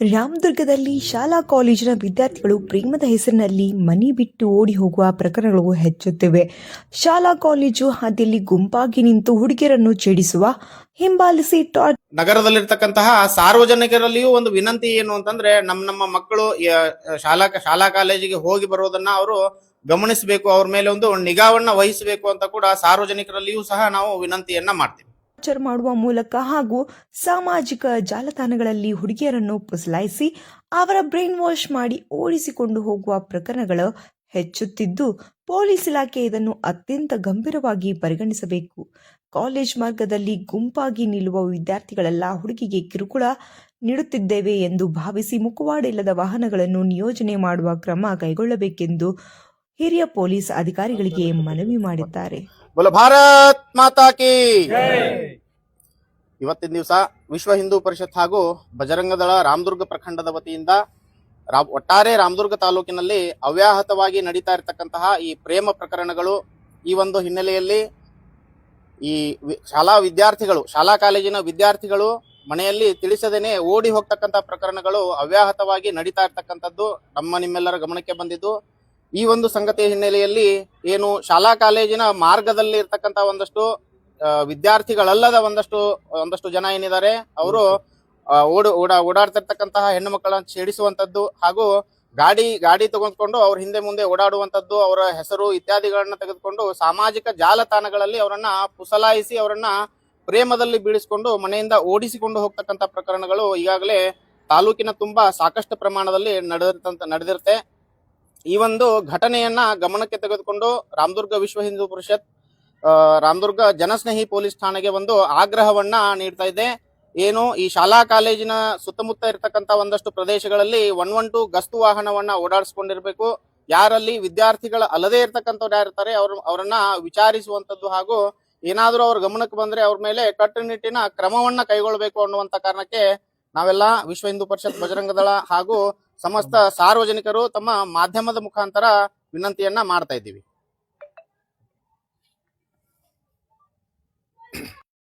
ರಾಮದುರ್ಗದಲ್ಲಿ ಶಾಲಾ ಕಾಲೇಜಿನ ವಿದ್ಯಾರ್ಥಿಗಳು ಪ್ರೇಮದ ಹೆಸರಿನಲ್ಲಿ ಮನೆ ಬಿಟ್ಟು ಓಡಿ ಹೋಗುವ ಪ್ರಕರಣಗಳು ಹೆಚ್ಚುತ್ತಿವೆ. ಶಾಲಾ ಕಾಲೇಜು ಹಾದಿಯಲ್ಲಿ ಗುಂಪಾಗಿ ನಿಂತು ಹುಡುಗಿಯರನ್ನು ಛೇಡಿಸುವ ಹಿಂಬಾಲಿಸಿ ಟಾಟ್ ನಗರದಲ್ಲಿರ್ತಕ್ಕಂತಹ ಸಾರ್ವಜನಿಕರಲ್ಲಿಯೂ ಒಂದು ವಿನಂತಿ ಏನು ಅಂತಂದ್ರೆ ನಮ್ಮ ನಮ್ಮ ಮಕ್ಕಳು ಶಾಲಾ ಶಾಲಾ ಕಾಲೇಜಿಗೆ ಹೋಗಿ ಬರೋದನ್ನ ಅವರು ಗಮನಿಸಬೇಕು, ಅವ್ರ ಮೇಲೆ ಒಂದು ನಿಗಾವನ್ನ ವಹಿಸಬೇಕು ಅಂತ ಕೂಡ ಸಾರ್ವಜನಿಕರಲ್ಲಿಯೂ ಸಹ ನಾವು ವಿನಂತಿಯನ್ನ ಮಾಡ್ತೀವಿ. ಟಾರ್ಚರ್ ಮಾಡುವ ಮೂಲಕ ಹಾಗೂ ಸಾಮಾಜಿಕ ಜಾಲತಾಣಗಳಲ್ಲಿ ಹುಡುಗಿಯರನ್ನು ಪುಸಲಾಯಿಸಿ ಅವರ ಬ್ರೈನ್ ವಾಶ್ ಮಾಡಿ ಓಡಿಸಿಕೊಂಡು ಹೋಗುವ ಪ್ರಕರಣಗಳು ಹೆಚ್ಚುತ್ತಿದ್ದು ಪೊಲೀಸ್ ಇಲಾಖೆ ಇದನ್ನು ಅತ್ಯಂತ ಗಂಭೀರವಾಗಿ ಪರಿಗಣಿಸಬೇಕು. ಕಾಲೇಜ್ ಮಾರ್ಗದಲ್ಲಿ ಗುಂಪಾಗಿ ನಿಲ್ಲುವ ವಿದ್ಯಾರ್ಥಿಗಳೆಲ್ಲ ಹುಡುಗಿಗೆ ಕಿರುಕುಳ ನೀಡುತ್ತಿದ್ದೇವೆ ಎಂದು ಭಾವಿಸಿ ಮುಖವಾಡ ಇಲ್ಲದ ವಾಹನಗಳನ್ನು ನಿಯೋಜನೆ ಮಾಡುವ ಕ್ರಮ ಕೈಗೊಳ್ಳಬೇಕೆಂದು ಹಿರಿಯ ಪೊಲೀಸ್ ಅಧಿಕಾರಿಗಳಿಗೆ ಮನವಿ ಮಾಡಿದ್ದಾರೆ. ಭಾರತ್ ಮಾತಾ ಕಿ! ಇವತ್ತಿನ ದಿವಸ ವಿಶ್ವ ಹಿಂದೂ ಪರಿಷತ್ ಹಾಗೂ ಬಜರಂಗದಳ ರಾಮದುರ್ಗ ಪ್ರಖಂಡದ ವತಿಯಿಂದ ರಾ- ಒಟ್ಟಾರೆ ರಾಮದುರ್ಗ ತಾಲೂಕಿನಲ್ಲಿ ಅವ್ಯಾಹತವಾಗಿ ನಡೀತಾ ಇರತಕ್ಕಂತಹ ಈ ಪ್ರೇಮ ಪ್ರಕರಣಗಳು ಈ ಒಂದು ಹಿನ್ನೆಲೆಯಲ್ಲಿ ಈ ಶಾಲಾ ವಿದ್ಯಾರ್ಥಿಗಳು, ಶಾಲಾ ಕಾಲೇಜಿನ ವಿದ್ಯಾರ್ಥಿಗಳು ಮನೆಯಲ್ಲಿ ತಿಳಿಸದೇನೆ ಓಡಿ ಹೋಗ್ತಕ್ಕಂಥ ಪ್ರಕರಣಗಳು ಅವ್ಯಾಹತವಾಗಿ ನಡೀತಾ ಇರ್ತಕ್ಕಂಥದ್ದು ನಮ್ಮ ನಿಮ್ಮೆಲ್ಲರ ಗಮನಕ್ಕೆ ಬಂದಿದ್ದು. ಈ ಒಂದು ಸಂಗತಿಯ ಹಿನ್ನೆಲೆಯಲ್ಲಿ ಏನು ಶಾಲಾ ಕಾಲೇಜಿನ ಮಾರ್ಗದಲ್ಲಿ ಇರ್ತಕ್ಕಂಥ ಒಂದಷ್ಟು ವಿದ್ಯಾರ್ಥಿಗಳಲ್ಲದ ಒಂದಷ್ಟು ಒಂದಷ್ಟು ಜನ ಏನಿದ್ದಾರೆ, ಅವರು ಓಡ, ಓಡಾ, ಓಡಾಡ್ತಿರ್ತಕ್ಕಂತಹ ಹೆಣ್ಣು ಮಕ್ಕಳನ್ನ ಛೇಡಿಸುವಂತದ್ದು ಹಾಗೂ ಗಾಡಿ ಗಾಡಿ ತಗೊಂಡ್ಕೊಂಡು ಅವ್ರ ಹಿಂದೆ ಮುಂದೆ ಓಡಾಡುವಂತದ್ದು ಅವರ ಹೆಸರು ಇತ್ಯಾದಿಗಳನ್ನ ತೆಗೆದುಕೊಂಡು ಸಾಮಾಜಿಕ ಜಾಲತಾಣಗಳಲ್ಲಿ ಅವರನ್ನ ಪುಸಲಾಯಿಸಿ ಅವರನ್ನ ಪ್ರೇಮದಲ್ಲಿ ಬೀಳಿಸಿಕೊಂಡು ಮನೆಯಿಂದ ಓಡಿಸಿಕೊಂಡು ಹೋಗ್ತಕ್ಕಂಥ ಪ್ರಕರಣಗಳು ಈಗಾಗಲೇ ತಾಲೂಕಿನ ತುಂಬಾ ಸಾಕಷ್ಟು ಪ್ರಮಾಣದಲ್ಲಿ ನಡೆದಿರ್ತಂತ ನಡೆದಿರುತ್ತೆ. ಈ ಒಂದು ಘಟನೆಯನ್ನ ಗಮನಕ್ಕೆ ತೆಗೆದುಕೊಂಡು ರಾಮದುರ್ಗ ವಿಶ್ವ ಹಿಂದೂ ಪರಿಷತ್ ರಾಮದುರ್ಗ ಜನಸ್ನೇಹಿ ಪೊಲೀಸ್ ಠಾಣೆಗೆ ಒಂದು ಆಗ್ರಹವನ್ನ ನೀಡ್ತಾ ಇದೆ. ಏನು, ಈ ಶಾಲಾ ಕಾಲೇಜಿನ ಸುತ್ತಮುತ್ತ ಇರತಕ್ಕಂತ ಒಂದಷ್ಟು ಪ್ರದೇಶಗಳಲ್ಲಿ ಒನ್ ಒನ್ ಟು ಗಸ್ತು ವಾಹನವನ್ನ ಓಡಾಡಿಸ್ಕೊಂಡಿರ್ಬೇಕು. ಯಾರಲ್ಲಿ ವಿದ್ಯಾರ್ಥಿಗಳ ಅಲ್ಲದೆ ಇರ್ತಕ್ಕಂಥವ್ರು ಯಾರಿರ್ತಾರೆ ಅವ್ರ, ಅವರನ್ನ ವಿಚಾರಿಸುವಂತದ್ದು ಹಾಗೂ ಏನಾದರೂ ಅವ್ರ ಗಮನಕ್ಕೆ ಬಂದ್ರೆ ಅವ್ರ ಮೇಲೆ ಕಟ್ಟುನಿಟ್ಟಿನ ಕ್ರಮವನ್ನ ಕೈಗೊಳ್ಳಬೇಕು ಅನ್ನುವಂತ ಕಾರಣಕ್ಕೆ ನಾವೆಲ್ಲ ವಿಶ್ವ ಹಿಂದೂ ಪರಿಷತ್ ಬಜರಂಗದಳ ಹಾಗೂ ಸಮಸ್ತ ಸಾರ್ವಜನಿಕರು ತಮ್ಮ ಮಾಧ್ಯಮದ ಮುಖಾಂತರ ವಿನಂತಿಯನ್ನ ಮಾಡ್ತಾ ಇದ್ದೀವಿ.